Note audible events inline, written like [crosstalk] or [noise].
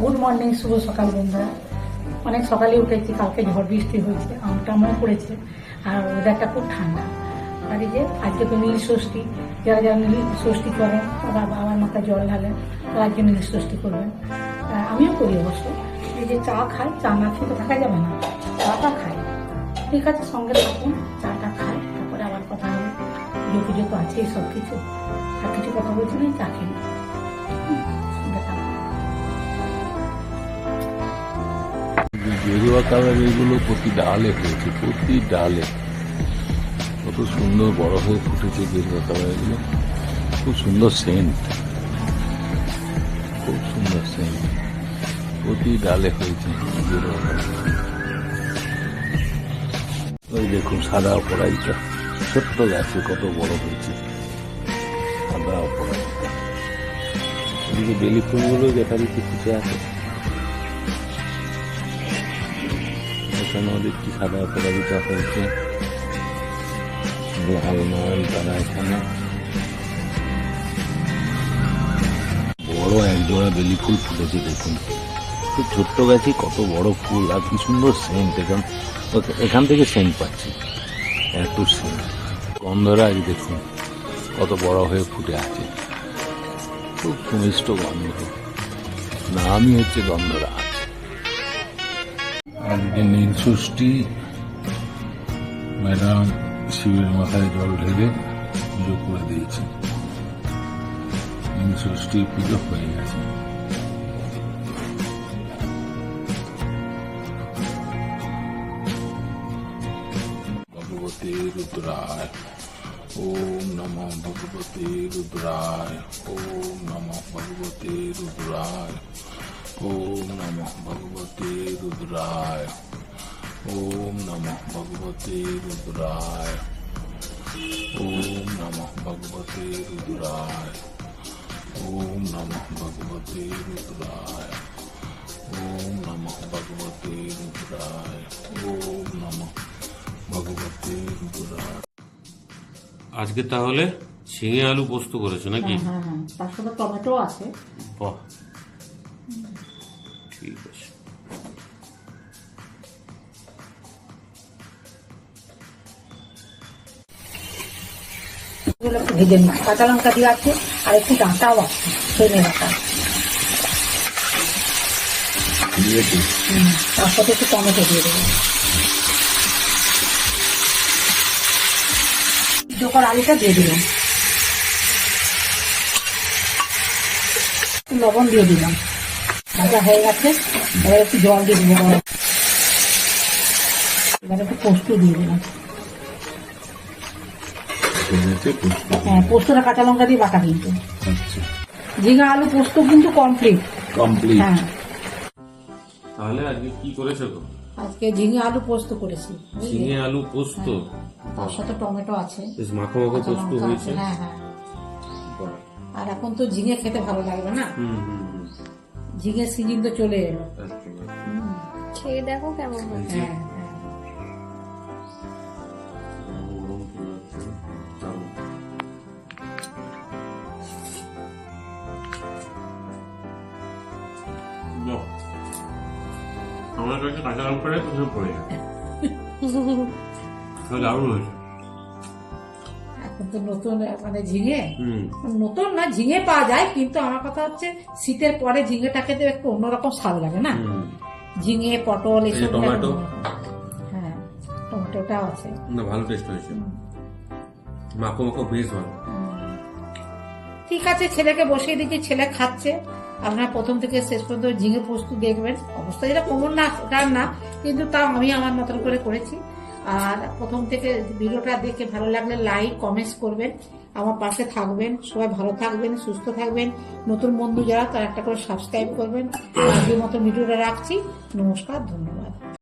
Good morning, শুভ সকাল বন্ধুরা। অনেক সকালে উঠেছি, কালকে ঝড় বৃষ্টি হয়েছে আমটামও পড়েছে, আর ওয়েদারটা খুব ঠান্ডা। আর এই যে আজকে তো নীল ষষ্ঠী, যারা যারা নীল ষষ্ঠী করেন তারা বাবার মাথায় জল ঢালেন তারা আজকে নীল ষষ্ঠী করবেন আমিও করি অবশ্য। এই যে চা খাই, চা না খেয়ে তো থাকা যাবে না। চাটা খাই। ঠিক আছে, সঙ্গে থাকুন, চাটা খাই, তারপরে আবার কথা হবে। পুজো পুজো তো আছেই সব কিছু আর কিছু কথা বলছি না, চা খেয়ে গেরুয়া কালার এগুলো প্রতি ডালে হয়েছে, প্রতি ডালে। কত সুন্দর বড় হয়ে ফুটেছে গেরুয়া কালার এগুলো। খুব সুন্দর সেন্ট খুব সুন্দর সেন্ট প্রতি ডালে হয়েছে গেরুয়া কালার। ওই দেখুন সাদা অপরাজিতা। ছোট্ট গাছে কত বড় হয়েছে। সাদা অপরাজিতা। এদিকে বেলি ফুলগুলো যথারীতি ফুটে আছে। দেখছি সাদা অপরাজিতা হয়েছে নয়ন তারা এখানে। বড় একজোড়া বেলি ফুল ফুটেছে, দেখুন। খুব ছোট্ট গাছে কত বড় ফুল, আর কি সুন্দর সেন্ট, এখান এখান থেকে সেন্ট পাচ্ছি। এত সেন্ট। গন্ধরাজ, দেখুন, কত বড় হয়ে ফুটে আছে। খুব সুমিষ্ট গন্ধ। নামই হচ্ছে গন্ধরাজ। আজকে নীল ষষ্ঠী ম্যাডাম শিবের মাথায় জল ঢেলে পুজো করে দিয়েছে। নীল ষষ্ঠী পুজো হয়ে গেছে। ভগবতী রুদ্রায়, ওম নম ভগবতী রুদ্রায়, ওম নম ভগবতী রুদ্রায়। ওম নম ভগবতী রুদ্রায় ওম নম ভগবতী রুদ্রায় ওম নম ভগবতী রুদ্রায় ওম নম ভগবতী রুদ্রায় ওম নম ভগবতী রুদ্রায় ওম নম ভগবতী রুদ্রায় আজকে তাহলে ঝিঙে আলু পোস্ত করেছ নাকি? হ্যাঁ হ্যাঁ হ্যাঁ। তার সাথে টমেটো আছে। বাহ। ঠিক একটু ভেজে নিই কাঁচা লঙ্কা দিয়ে আছে আর একটু ডাঁটাও আছে ধনে ডাঁটা তার সাথে একটু টমেটো দিয়ে দেবো। জোকার আলুটা দিয়ে দিলাম। লবণ দিয়ে দিলাম। ভাজা হয়ে গেছে এবার একটু জল দিয়ে দেবো এবার একটু পোস্ত দিয়ে দিলাম হ্যাঁ পোস্তটা কাঁচা লঙ্কা দিয়ে বাটা কিন্তু। আচ্ছা। ঝিঙা আলু পোস্ত কিন্তু কমপ্লিট কমপ্লিট হ্যাঁ। তাহলে আজকে কি করেছ গো? আজকে ঝিঙে আলু পোস্ত করেছি ঝিঙে আলু পোস্ত? তার সাথে টমেটো আছে বেশ মাখো মাখো পোস্ত হয়েছে। হ্যাঁ হ্যাঁ। আর এখন তো ঝিঙে খেতে ভালো লাগবে না? হুম হুম। জিগের সিজন তো চলে এলো। খেয়ে দেখো কেমন হ্যাঁ, হ্যাঁ। আমার কাছে কাঁচা লঙ্কাটাই পড়ে যায় [laughs] দারুণ হয়েছে। এখন তো নতুন মানে ঝিঙে? নতুন না ঝিঙে পাওয়া যায় কিন্তু আমার কথা হচ্ছে শীতের পরে ঝিঙেটা খেতে একটু অন্যরকম স্বাদ লাগে না? ঝিঙে পটল এসব টমেটো। হ্যাঁ টমেটোটাও আছে। না ভালো টেস্ট হয়েছে। মাখো মাখো বেশ ভালো। ঠিক আছে ছেলেকে বসিয়ে দিচ্ছি ছেলে খাচ্ছে। আপনারা প্রথম থেকে শেষ পর্যন্ত ঝিঙে পোস্ত দেখবেন। অবস্থা যেটা কোমর না রান্না কিন্তু তাও আমি আমার মতন করে করেছি। আর প্রথম থেকে ভিডিওটা দেখে ভালো লাগলে লাইক কমেন্টস করবেন। আমার পাশে থাকবেন। সবাই ভালো থাকবেন, সুস্থ থাকবেন। নতুন বন্ধু যারা, তারা একটা করে সাবস্ক্রাইব করবেন। আজকের মতো ভিডিওটা রাখছি। নমস্কার, ধন্যবাদ।